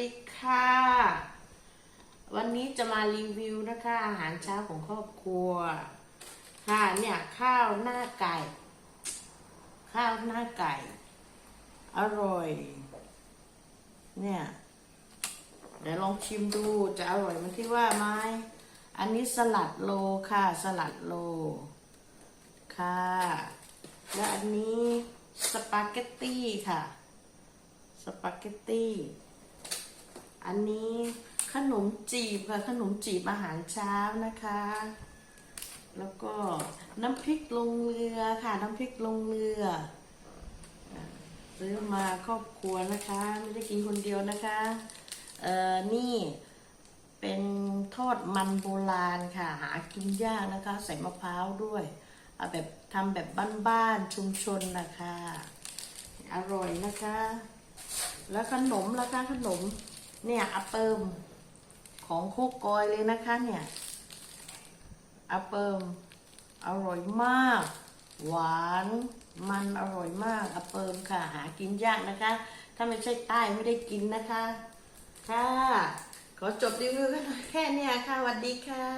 ดีค่ะ วันนี้จะมารีวิวนะคะ อาหารเช้าของครอบครัว ค่ะเนี่ยข้าวหน้าไก่ ข้าวหน้าไก่ อร่อย เนี่ยเดี๋ยวลองชิมดูจะอร่อยมันที่ว่าไหมอันนี้สลัดโลค่ะ สลัดโล ค่ะ และอันนี้สปาเกตตี้ค่ะ สปาเกตตี้ อันนี้ขนมจีบค่ะขนมจีบอาหารเช้านะคะ แล้วก็น้ำพริกลงเรือค่ะ น้ำพริกลงเรือซื้อมาครอบครัวนะคะ ไม่ได้กินคนเดียวนะคะเอ่อนี่เป็นทอดมันโบราณค่ะ หากินยากนะคะ ใส่มะพร้าวด้วยเอาแบบทำแบบบ้านๆชุมชนนะคะ อร่อยนะคะ แล้วขนมล่ะคะขนม เนี่ยอาเปิมของโคกกอยเลยนะคะเนี่ยอาเปิมอร่อยมาก หวานมันอร่อยมากอาเปิมค่ะ หากินยากนะคะ ถ้าไม่ใช่ใต้ไม่ได้กินนะคะ ค่ะ ขอจบรีวิวกันแค่เนี้ยค่ะสวัสดีค่ะ